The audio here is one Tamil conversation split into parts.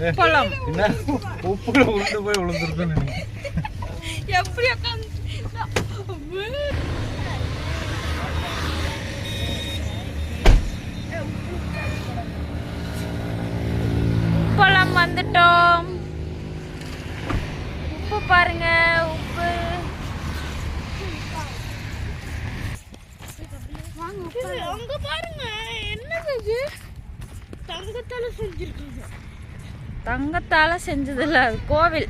உப்பளம் என்ன? உப்புல உருண்டு போய் விழுந்துருக்குன்னு எப்படி உட்காந்து உப்பளம் வந்துட்டோம். உப்பு பாருங்க உப்பு. அங்க பாருங்க என்னது இது? தங்கத்தால செஞ்சிருக்காங்க. தங்கத்தால செஞ்சதில்ல அது கோவில்.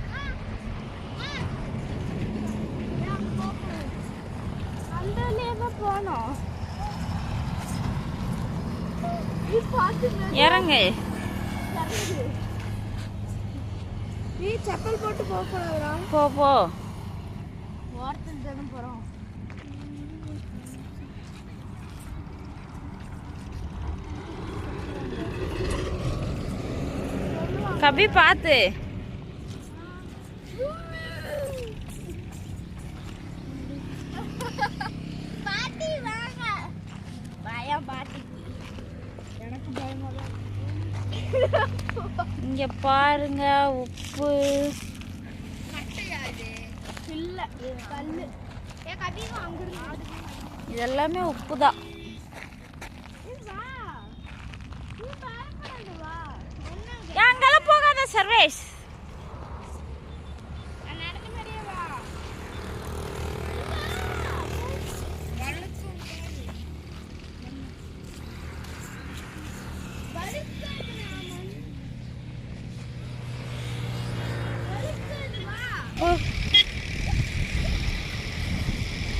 இறங்கு. நீ செப்பல் போட்டு போக கூடாதுடா போ போ. தானே போறோம். கபி பார்த்து இங்க பாருங்க உப்பு. இதெல்லாமே உப்பு தான் சர்வேஷ்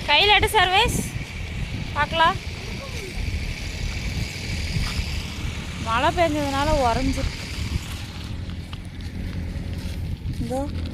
கையில் எடு சர்வேஸ் பார்க்கலாம். மழை பெஞ்சதுனால உறைஞ்சிருக்கு. 해가지고